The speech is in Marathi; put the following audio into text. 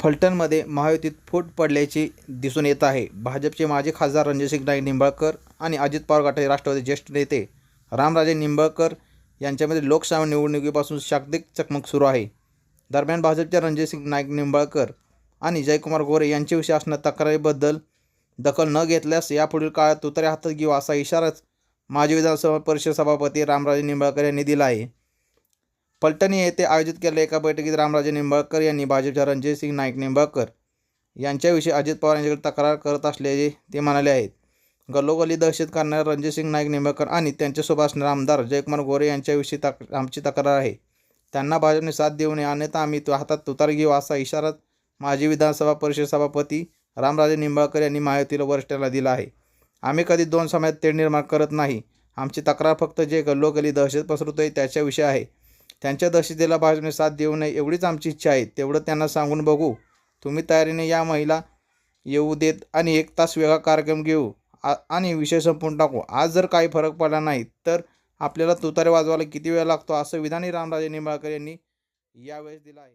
फलटणमध्ये महायुतीत फूट पडल्याचे दिसून येत आहे. भाजपचे माजी खासदार रणजितसिंग नाईक निंबाळकर आणि अजित पवार गटाचे राष्ट्रवादी ज्येष्ठ नेते रामराजे निंबाळकर यांच्यामध्ये लोकसभा निवडणुकीपासून शाब्दिक चकमक सुरू आहे. दरम्यान भाजपच्या रणजितसिंग नाईक निंबाळकर आणि जयकुमार गोरे यांच्याविषयी असणाऱ्या तक्रारीबद्दल दखल न घेतल्यास यापुढील काळात तुतऱ्या हातात घेऊ असा इशाराच माजी विधानसभा परिषद सभापती रामराजे निंबाळकर यांनी दिला आहे. पलटणी येथे आयोजित केलेल्या एका बैठकीत रामराजे निंबाळकर यांनी भाजपच्या रणजितसिंग नाईक निंबाळकर यांच्याविषयी अजित पवार यांच्याकडे तक्रार करत असल्याचे ते म्हणाले आहेत. गल्लोगल्ली दहशत करणारे रणजितसिंग नाईक निंबाळकर आणि त्यांच्यासोबत असणारे आमदार जयकुमार गोरे यांच्याविषयी तक आमची तक्रार आहे. त्यांना भाजपने साथ देऊ नये अन्यथा आम्ही तो हातात तुतार घेऊ असा इशारा माजी विधानसभा परिषद सभापती रामराजे निंबाळकर यांनी महायुतीला वरिष्ठाला दिला आहे. आम्ही कधी दोन समाजात तेढ निर्माण करत नाही. आमची तक्रार फक्त जे गल्लोगल्ली दहशत पसरवतोय त्याच्याविषयी आहे. त्यांच्या दहशतीला भाजपने साथ देऊ नये एवढीच आमची इच्छा आहे. तेवढं त्यांना सांगून बघू. तुम्ही तयारीने या महिला येऊ देत आणि एक तास वेगळा कार्यक्रम घेऊ. आ आणि विषय संपून टाकू. आज जर काही फरक पडला नाही तर आपल्याला तुतारे वाजवायला किती वेळ लागतो असं विधानही रामराजे निंबाळकर यांनी यावेळेस दिलं आहे.